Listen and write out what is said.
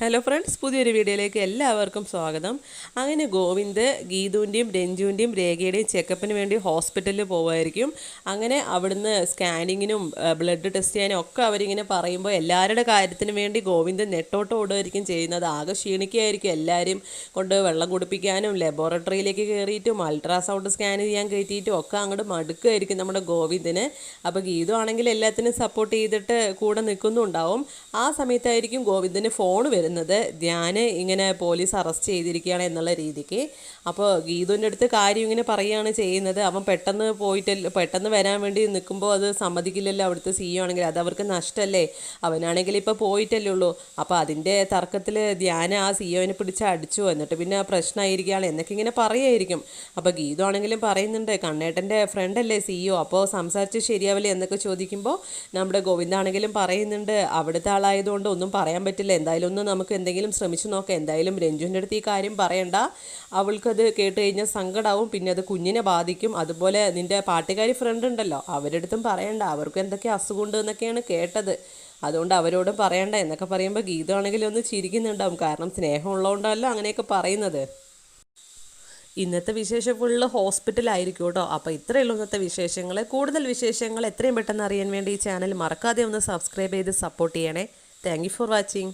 Hello friends പുതിയൊരു വീഡിയോയിലേക്ക് എല്ലാവർക്കും സ്വാഗതം. അങ്ങനെ ഗോവിന്ദ് ഗീതുവിന്റെയും രഞ്ജുവിന്റെയും രേഖയുടെയും ചെക്കപ്പിന് വേണ്ടി ഹോസ്പിറ്റലിൽ പോവുമായിരിക്കും. അങ്ങനെ അവിടുന്ന് സ്കാനിങ്ങിനും ബ്ലഡ് ടെസ്റ്റ് ചെയ്യാനും ഒക്കെ അവരിങ്ങനെ പറയുമ്പോൾ എല്ലാവരുടെ കാര്യത്തിന് വേണ്ടി ഗോവിന്ദ് നെട്ടോട്ട് ഓടുമായിരിക്കും ചെയ്യുന്നത്. ആകെ ക്ഷീണിക്കുകയായിരിക്കും എല്ലാവരും. കൊണ്ട് വെള്ളം കുടിപ്പിക്കാനും ലബോറട്ടറിയിലേക്ക് കയറിയിട്ടും അൾട്രാസൗണ്ട് സ്കാൻ ചെയ്യാൻ കയറ്റിയിട്ടും ഒക്കെ അങ്ങോട്ട് മടുക്കുമായിരിക്കും നമ്മുടെ ഗോവിന്ദിന്. അപ്പോൾ ഗീതു ആണെങ്കിൽ എല്ലാത്തിനും സപ്പോർട്ട് ചെയ്തിട്ട് കൂടെ നിൽക്കുന്നുണ്ടാവും. ആ സമയത്തായിരിക്കും ഗോവിന്ദിന് ഫോൺ വരുന്നത്. ധ്യാന് ഇങ്ങനെ പോലീസ് അറസ്റ്റ് ചെയ്തിരിക്കുകയാണ് എന്നുള്ള രീതിക്ക്. അപ്പോൾ ഗീതുവിന്റെ അടുത്ത് കാര്യം ഇങ്ങനെ പറയുകയാണ് ചെയ്യുന്നത്. അവൻ പെട്ടെന്ന് പോയിട്ട് പെട്ടെന്ന് വരാൻ വേണ്ടി നിൽക്കുമ്പോൾ അത് സമ്മതിക്കില്ലല്ലോ അവിടുത്തെ സി ആണെങ്കിൽ. അത് അവർക്ക് നഷ്ടമല്ലേ അവനാണെങ്കിൽ ഇപ്പോൾ പോയിട്ടല്ലേ ഉള്ളൂ. അപ്പോൾ അതിന്റെ തർക്കത്തിൽ ധ്യാന ആ സി ഒനെ പിടിച്ച് അടിച്ചു. എന്നിട്ട് പിന്നെ പ്രശ്നമായിരിക്കുകയാണ്. എന്നൊക്കെ ഇങ്ങനെ പറയുമായിരിക്കും അപ്പോൾ ഗീതു ആണെങ്കിലും പറയുന്നുണ്ട് കണ്ണേട്ടന്റെ ഫ്രണ്ടല്ലേ സി ഒ അപ്പോൾ സംസാരിച്ച് ശരിയാവില്ലേ? എന്നൊക്കെ ചോദിക്കുമ്പോൾ നമ്മുടെ ഗോവിന്ദാണെങ്കിലും പറയുന്നുണ്ട്. അവിടുത്തെ ആളായതുകൊണ്ട് ഒന്നും പറയാൻ പറ്റില്ല. എന്തായാലും ഒന്ന് നമുക്ക് എന്തെങ്കിലും ശ്രമിച്ചു നോക്കാം. എന്തായാലും രഞ്ജുവിന്റെ അടുത്ത് ഈ കാര്യം പറയണ്ട. അവൾക്കത് കേട്ട് കഴിഞ്ഞാൽ സങ്കടമാവും പിന്നെ അത് കുഞ്ഞിനെ ബാധിക്കും. അതുപോലെ നിന്റെ പാട്ടുകാരി ഫ്രണ്ട് ഉണ്ടല്ലോ. അവരുടെ അടുത്തും പറയണ്ട. അവർക്ക് എന്തൊക്കെ അസുഖമുണ്ട് എന്നൊക്കെയാണ് കേട്ടത്. അതുകൊണ്ട് അവരോടും പറയണ്ട. എന്നൊക്കെ പറയുമ്പോൾ ഗീതമാണെങ്കിലും ഒന്ന് ചിരിക്കുന്നുണ്ടാവും. കാരണം സ്നേഹമുള്ളതുകൊണ്ടല്ല അങ്ങനെയൊക്കെ പറയുന്നത്. ഇന്നത്തെ വിശേഷം ഫുള്ള് ഹോസ്പിറ്റലായിരിക്കും കേട്ടോ. അപ്പോൾ ഉള്ളൂ ഇന്നത്തെ വിശേഷങ്ങൾ. കൂടുതൽ വിശേഷങ്ങൾ എത്രയും പെട്ടെന്ന് അറിയാൻ വേണ്ടി ഈ ചാനൽ മറക്കാതെ ഒന്ന് സബ്സ്ക്രൈബ് ചെയ്ത് സപ്പോർട്ട് ചെയ്യണേ. Thank for watching